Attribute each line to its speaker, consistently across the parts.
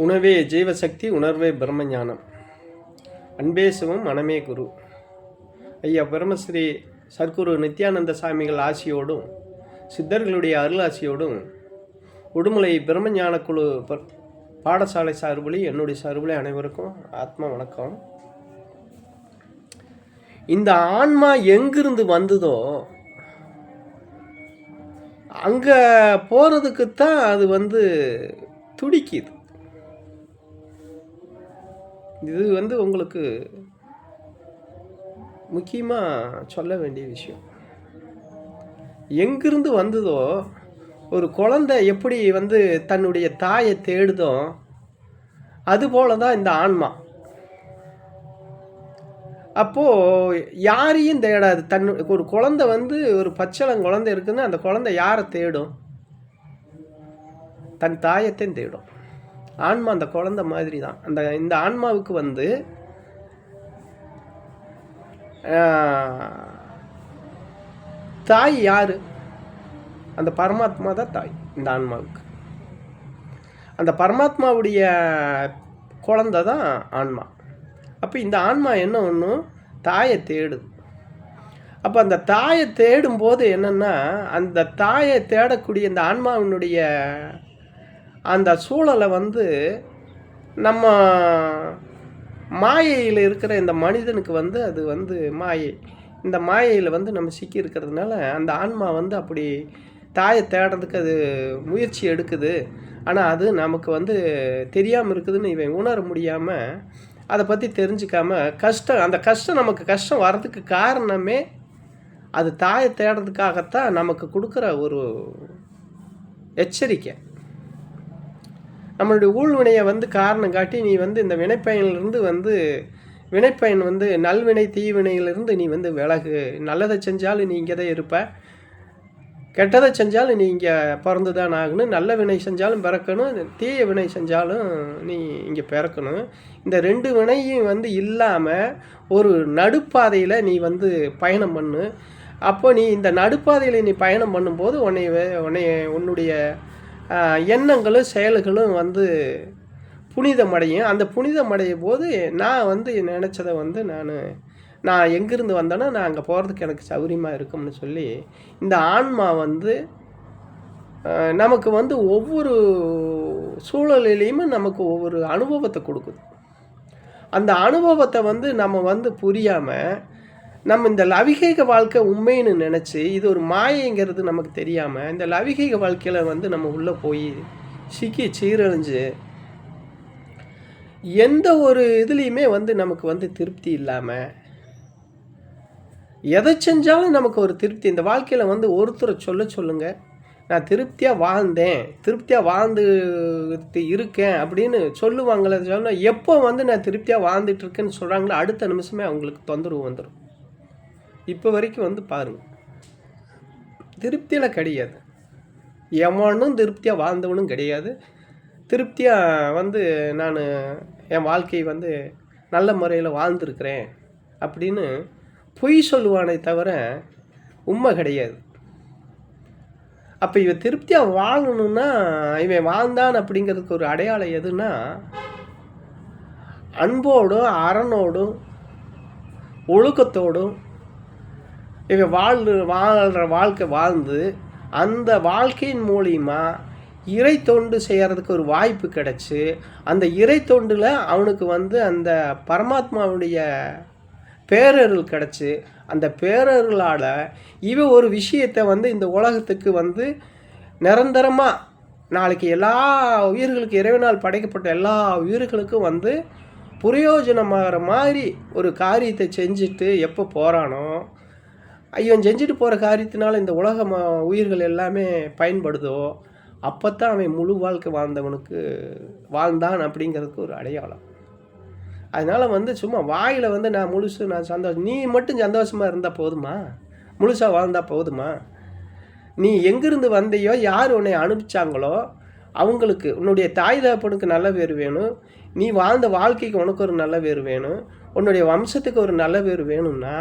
Speaker 1: உணவே ஜீவசக்தி உணர்வே பிரம்மஞானம். அன்பே சிவம் மனமே குரு. ஐயா பிரம்மஸ்ரீ சர்க்குரு நித்யானந்த சாமிகள் ஆசியோடும் சித்தர்களுடைய அருளாசியோடும் உடுமலை பிரம்மஞான குழு பாடசாலை சார்பிலே என்னுடைய சார்பிலே அனைவருக்கும் ஆத்மா வணக்கம். இந்த ஆன்மா எங்கிருந்து வந்ததோ அங்கே போகிறதுக்கு தான் அது வந்து துடிக்குது. இது வந்து உங்களுக்கு முக்கியமாக சொல்ல வேண்டிய விஷயம். எங்கிருந்து வந்ததோ ஒரு குழந்தை எப்படி வந்து தன்னுடைய தாயை தேடுதோ அதுபோல தான் இந்த ஆன்மா. அப்போது யாரையும் தேடாது. தன் ஒரு குழந்தை வந்து ஒரு பச்சளம் குழந்தை இருக்குதுன்னா அந்த குழந்தை யாரை தேடும்? தன் தாயத்தையும் தேடும். ஆன்மா அந்த குழந்தை மாதிரி தான் அந்த இந்த ஆன்மாவுக்கு வந்து தாய் யார்? அந்த பரமாத்மா தான் தாய் இந்த ஆன்மாவுக்கு. அந்த பரமாத்மாவுடைய குழந்த தான் ஆன்மா. அப்போ இந்த ஆன்மா என்ன ஒன்றும் தாயை தேடுது. அப்போ அந்த தாயை தேடும்போது என்னென்னா அந்த தாயை தேடக்கூடிய இந்த ஆன்மாவினுடைய அந்த சூழலை வந்து நம்ம மாயையில் இருக்கிற இந்த மனிதனுக்கு வந்து அது வந்து மாயை. இந்த மாயையில் வந்து நம்ம சிக்கி இருக்கிறதுனால அந்த ஆன்மா வந்து அப்படி தாயை தேடுறதுக்கு அது முயற்சி எடுக்குது. ஆனால் அது நமக்கு வந்து தெரியாமல் இருக்குதுன்னு இவன் உணர முடியாமல் அதை பற்றி தெரிஞ்சுக்காம கஷ்டம் அந்த கஷ்டம் நமக்கு கஷ்டம் வர்றதுக்கு காரணமே அது தாயை தேடுறதுக்காகத்தான் நமக்கு கொடுக்குற ஒரு எச்சரிக்கை. நம்மளுடைய ஊழ்வினையை வந்து காரணம் காட்டி நீ வந்து இந்த வினைப்பயனிலிருந்து வந்து வினைப்பயன் வந்து நல்வினை தீவினையிலிருந்து நீ வந்து விலகு. நல்லதை செஞ்சாலும் நீ இங்கே தான் இருப்ப. கெட்டதை செஞ்சாலும் நீ இங்கே பிறந்து தான் ஆகணும். நல்ல வினை செஞ்சாலும் பிறக்கணும். தீய வினை செஞ்சாலும் நீ இங்கே பிறக்கணும். இந்த ரெண்டு வினையும் வந்து இல்லாமல் ஒரு நடுப்பாதையில் நீ வந்து பயணம் பண்ணு. அப்போ நீ இந்த நடுப்பாதையில் நீ பயணம் பண்ணும்போது உன்னை வே- உன்னை உன்னுடைய எண்ணங்களும் செயல்களும் வந்து புனிதமடையும். அந்த புனிதமடையும் போது நான் வந்து நினச்சதை வந்து நான் நான் எங்கேருந்து வந்தேனோ நான் அங்கே போகிறதுக்கு எனக்கு சௌகரியமாக இருக்கும்னு சொல்லி இந்த ஆன்மா வந்து நமக்கு வந்து ஒவ்வொரு சூழலிலையுமே நமக்கு ஒவ்வொரு அனுபவத்தை கொடுக்குது. அந்த அனுபவத்தை வந்து நம்ம வந்து புரியாமல் நம்ம இந்த லவிகீக வாழ்க்கை உண்மைன்னு நினச்சி இது ஒரு மாயைங்கிறது நமக்கு தெரியாமல் இந்த லவிகீக வாழ்க்கையில் வந்து நம்ம உள்ளே போய் சிக்கி சீரழிஞ்சு எந்த ஒரு இதுலேயுமே வந்து நமக்கு வந்து திருப்தி இல்லாமல் எதை செஞ்சாலும் நமக்கு ஒரு திருப்தி. இந்த வாழ்க்கையில் வந்து ஒருத்தரை சொல்ல சொல்லுங்கள் நான் திருப்தியாக வாழ்ந்தேன். திருப்தியாக வாழ்ந்து இருக்கேன் அப்படின்னு சொல்லுவாங்களே சொன்னால் எப்போ வந்து நான் திருப்தியாக வாழ்ந்துட்டு இருக்கேன்னு சொல்கிறாங்களோ அடுத்த நிமிஷமே அவங்களுக்கு தொந்தரவு வந்துடும் இப்போ வரைக்கும் வந்து பாருங்கள் திருப்தியில் கிடையாது. எவனும் திருப்தியாக வாழ்ந்தவனும் கிடையாது. திருப்தியாக வந்து நான் என் வாழ்க்கையை வந்து நல்ல முறையில் வாழ்ந்துருக்கிறேன் அப்படின்னு பொய் சொல்லுவானே தவிர உண்மை கிடையாது. அப்போ இவன் திருப்தியாக வாழணும்னா இவன் வாழ்ந்தான் அப்படிங்கிறதுக்கு ஒரு அடையாளம் எதுனா அன்போடும் அறனோடும் ஒழுக்கத்தோடும் இவன் வாழ்ந்து வாழ்கிற வாழ்க்கை வாழ்ந்து அந்த வாழ்க்கையின் மூலிமா இறை தொண்டு செய்கிறதுக்கு ஒரு வாய்ப்பு கிடச்சி அந்த இறை தொண்டில் அவனுக்கு வந்து அந்த பரமாத்மாவுடைய பேரருள் கிடச்சி அந்த பேரருளால் இவன் ஒரு விஷயத்தை வந்து இந்த உலகத்துக்கு வந்து நிரந்தரமாக நாளைக்கு எல்லா உயிர்களுக்கு இறைவனால் படைக்கப்பட்ட எல்லா உயிர்களுக்கும் வந்து பிரயோஜனமாகிற மாதிரி ஒரு காரியத்தை செஞ்சுட்டு எப்போ போகிறானோ இவன் செஞ்சுட்டு போகிற காரியத்தினால இந்த உலக உயிர்கள் எல்லாமே பயன்படுதோ? அப்போ தான் அவன் முழு வாழ்க்கை வாழ்ந்தவனுக்கு வாழ்ந்தான் அப்படிங்கிறதுக்கு ஒரு அடையாளம். அதனால் வந்து சும்மா வாயில் வந்து நான் முழுசு நான் சந்தோஷம் நீ மட்டும் சந்தோஷமாக இருந்தால் போதுமா? முழுசாக வாழ்ந்தால் போதுமா? நீ எங்கிருந்து வந்தையோ யார் உன்னை அனுப்பிச்சாங்களோ அவங்களுக்கு உன்னுடைய தாய் தகப்பனுக்கு நல்ல பேர் வேணும். நீ வாழ்ந்த வாழ்க்கைக்கு உனக்கு ஒரு நல்ல பேர் வேணும். உன்னுடைய வம்சத்துக்கு ஒரு நல்ல பேர் வேணும்னா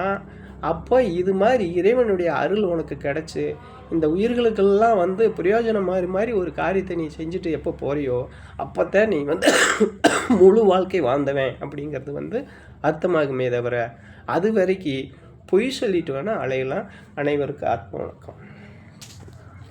Speaker 1: அப்போ இது மாதிரி இறைவனுடைய அருள் உனக்கு கிடச்சி இந்த உயிர்களுக்கெல்லாம் வந்து பிரயோஜனம் மாதிரி மாதிரி ஒரு காரியத்தை நீ செஞ்சுட்டு எப்போ போறியோ அப்போத்தான் நீ வந்து முழு வாழ்க்கை வாழ்ந்தவன் அப்படிங்கிறது வந்து அர்த்தமாகுமே தவிர அது வரைக்கும் பொய் சொல்லிட்டு வேணால் அலையலாம். அனைவருக்கு ஆத்ம வணக்கம்.